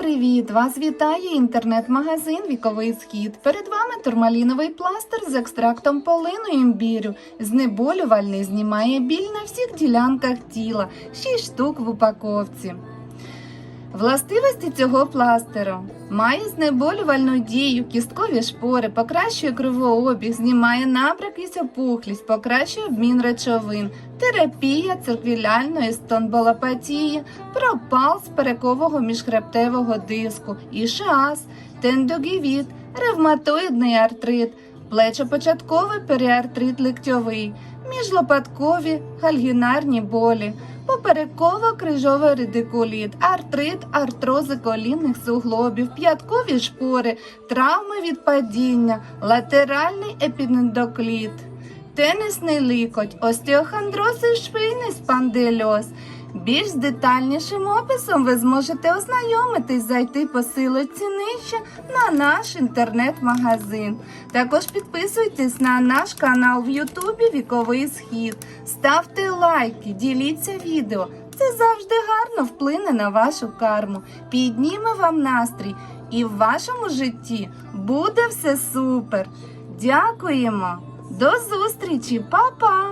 привіт! Вас вітає інтернет-магазин Віковий Схід. Перед вами турмаліновий пластир з екстрактом полину імбірю. Знеболювальний знімає біль на всіх ділянках тіла, 6 штук в упаковці. Властивості цього пластиру має знеболювальну дію, кісткові шпори, покращує кровообіг, знімає набряк і опухлість, покращує обмін речовин, терапія цирквіляльної стомболопатії, пропал з перекового міжхребтевого диску, ішіаз, тендогівіт, ревматоїдний артрит, плечопочатковий періартрит ліктьовий, міжлопаткові гальгінарні болі, попереково-крижовий редикуліт, артрит, артрози колінних суглобів, п'яткові шпори, травми від падіння, латеральний епінедокліт, тенісний лікоть, остеохондроз і швийний спандильоз. Більш детальнішим описом ви зможете ознайомитись, зайти по силочці нижче на наш інтернет-магазин. Також підписуйтесь на наш канал в Ютубі Віковий Схід. Ставте лайки, діліться відео. Це завжди гарно вплине на вашу карму, підніме вам настрій, і в вашому житті буде все супер. Дякуємо! До зустрічі, Па-па!